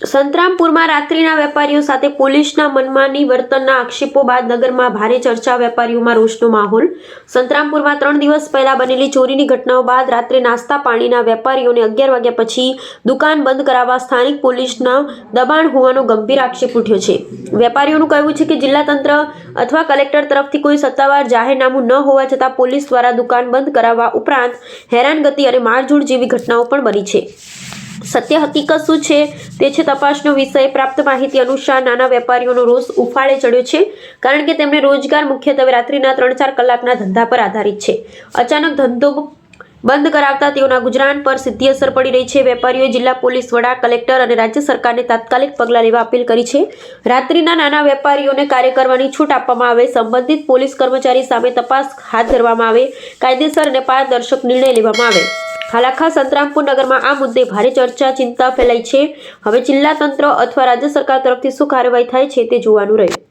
સંતરામપુરમાં રાત્રિના વેપારીઓ સાથે પોલીસના મનમાની વર્તનના આક્ષેપો બાદ નગરમાં ભારે ચર્ચા, વેપારીઓમાં રોષનો માહોલ. સંતરામપુરમાં ત્રણ દિવસ પહેલા બનેલી ચોરીની ઘટનાઓ બાદ રાત્રે નાસ્તા પાણીના વેપારીઓને અગિયાર વાગ્યા પછી દુકાન બંધ કરાવવા સ્થાનિક પોલીસના દબાણ હોવાનો ગંભીર આક્ષેપ ઉઠ્યો છે. વેપારીઓનું કહેવું છે કે જિલ્લા તંત્ર અથવા કલેક્ટર તરફથી કોઈ સત્તાવાર જાહેરનામું ન હોવા છતાં પોલીસ દ્વારા દુકાન બંધ કરાવવા ઉપરાંત હેરાનગતિ અને મારઝૂડ જેવી ઘટનાઓ પણ બની છે. સત્ય હકીકત શું છે? તે છે તપાસનો વિષય. પ્રાપ્ત માહિતી અનુસાર નાના વેપારીઓનો રોષ ઉફાળે ચડ્યો છે, કારણ કે તેમને રોજગાર મુખ્યત્વે રાત્રિના ત્રણ ચાર કલાકના ધંધા પર આધારિત છે. અચાનક ધંધો બંધ કરાવતા તેઓના ગુજરાન પર સીધી અસર પડી રહી છે. વેપારીઓએ જિલ્લા પોલીસ વડા, કલેક્ટર અને રાજ્ય સરકારને તાત્કાલિક પગલાં લેવા અપીલ કરી છે. રાત્રિના નાના વેપારીઓને કાર્ય કરવાની છૂટ આપવામાં આવે. સંબંધિત પોલીસ કર્મચારી સામે તપાસ હાથ ધરવામાં આવે. કાયદેસર અને પારદર્શક નિર્ણય લેવામાં આવે. હાલ આખા સંતરામપુર નગરમાં આ મુદ્દે ભારે ચર્ચા, ચિંતા ફેલાઈ છે. હવે જિલ્લા તંત્ર અથવા રાજ્ય સરકાર તરફથી શું કાર્યવાહી થાય છે તે જોવાનું રહ્યું.